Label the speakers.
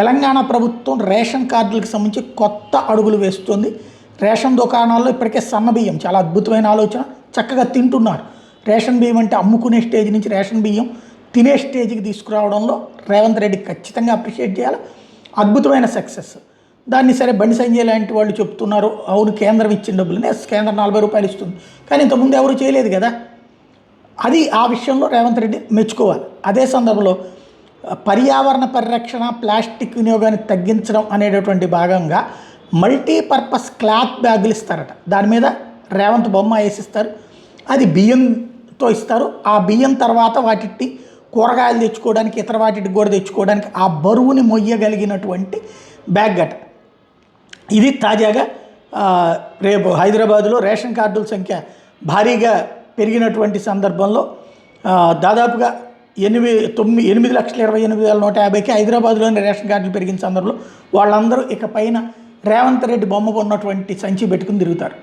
Speaker 1: తెలంగాణ ప్రభుత్వం రేషన్ కార్డులకు సంబంధించి కొత్త అడుగులు వేస్తుంది. రేషన్ దుకాణాల్లో ఇప్పటికే సన్న బియ్యం చాలా అద్భుతమైన ఆలోచన చక్కగా తింటున్నారు. రేషన్ బియ్యం అంటే అమ్ముకునే స్టేజ్ నుంచి రేషన్ బియ్యం తినే స్టేజ్కి తీసుకురావడంలో రేవంత్ రెడ్డి ఖచ్చితంగా అప్రిషియేట్ చేయాలి. అద్భుతమైన సక్సెస్. దాన్ని సరే బండి సంజయ్ లాంటి వాళ్ళు చెప్తున్నారు. అవును కేంద్రం ఇచ్చిన డబ్బులు ఎస్ కేంద్రం నలభై రూపాయలు ఇస్తుంది. కానీ ఇంతకుముందు ఎవరు చేయలేదు కదా. అది ఆ విషయంలో రేవంత్ రెడ్డి మెచ్చుకోవాలి. అదే సందర్భంలో పర్యావరణ పరిరక్షణ ప్లాస్టిక్ వినియోగాన్ని తగ్గించడం అనేటటువంటి భాగంగా మల్టీపర్పస్ క్లాత్ బ్యాగులు ఇస్తారట. దాని మీద రేవంత్ బొమ్మ వేసిస్తారు. అది బియ్యంతో ఇస్తారు. ఆ బియ్యం తర్వాత వాటి కూరగాయలు తెచ్చుకోవడానికి ఇతర వాటికి కూడా తెచ్చుకోవడానికి ఆ బరువుని మొయ్యగలిగినటువంటి బ్యాగ్ అట ఇది తాజాగా రేపు హైదరాబాదులో రేషన్ కార్డుల సంఖ్య భారీగా పెరిగినటువంటి సందర్భంలో దాదాపుగా ఎనిమిది తొమ్మిది ఎనిమిది లక్షల ఇరవై ఎనిమిది వేల నూట యాభైకి హైదరాబాద్లోని రేషన్ కార్డులు పెరిగిన సందర్భంలో వాళ్ళందరూ ఇక పైన రేవంత్ రెడ్డి బొమ్మ ఉన్నటువంటి సంచి పెట్టుకుని తిరుగుతారు.